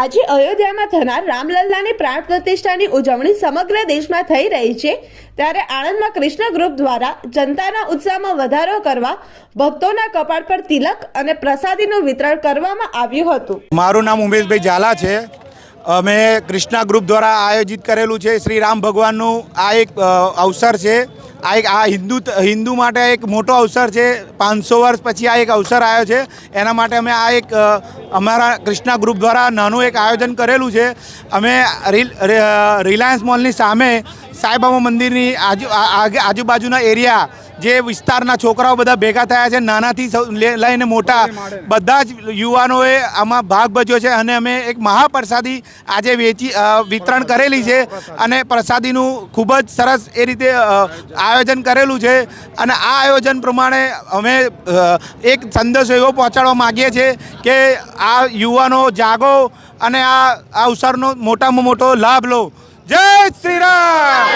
આજે અયોધ્યામાં થનાર રામલલ્લાની પ્રાણ પ્રતિષ્ઠાની ઉજવણી સમગ્ર દેશમાં થઈ રહી છે. ત્યારે આણંદમાં કૃષ્ણ ગ્રુપ દ્વારા જનતાના ઉત્સાહમાં વધારો કરવા, ભક્તોના કપાળ પર તિલક અને પ્રસાદીનું વિતરણ કરવામાં આવ્યું હતું. મારું નામ ઉમેશભાઈ ઝાલા છે. અમે કૃષ્ણા ગ્રુપ દ્વારા આયોજિત કરેલું છે. શ્રી રામ ભગવાનનું આ એક અવસર છે. આ એક, આ હિન્દુ હિન્દુ માટે એક મોટો અવસર છે. પાંચસો વર્ષ પછી આ એક અવસર આવ્યો છે. એના માટે અમે આ એક અમારા કૃષ્ણા ગ્રુપ દ્વારા નાનું એક આયોજન કરેલું છે. અમે રિલ- રિલાયન્સ મોલની સામે સાંઈબાબા મંદિરની આજુ આજુબાજુના એરિયા જે વિસ્તારના છોકરાઓ બધા ભેગા થયા છે નાનાથી લઈને મોટા બધા જ યુવાનોએ આમાં ભાગ ભજ્યો છે અને અમે એક મહાપ્રસાદી આજે વેચી વિતરણ કરેલી છે અને પ્રસાદીનું ખૂબ જ સરસ એ રીતે આયોજન કરેલું છે અને આ આયોજન પ્રમાણે અમે એક સંદેશો એવો પહોંચાડવા માગીએ છીએ કે આ યુવાનો જાગો અને આ આ અવસરનો મોટામાં મોટો લાભ લો. જય શ્રી રામ!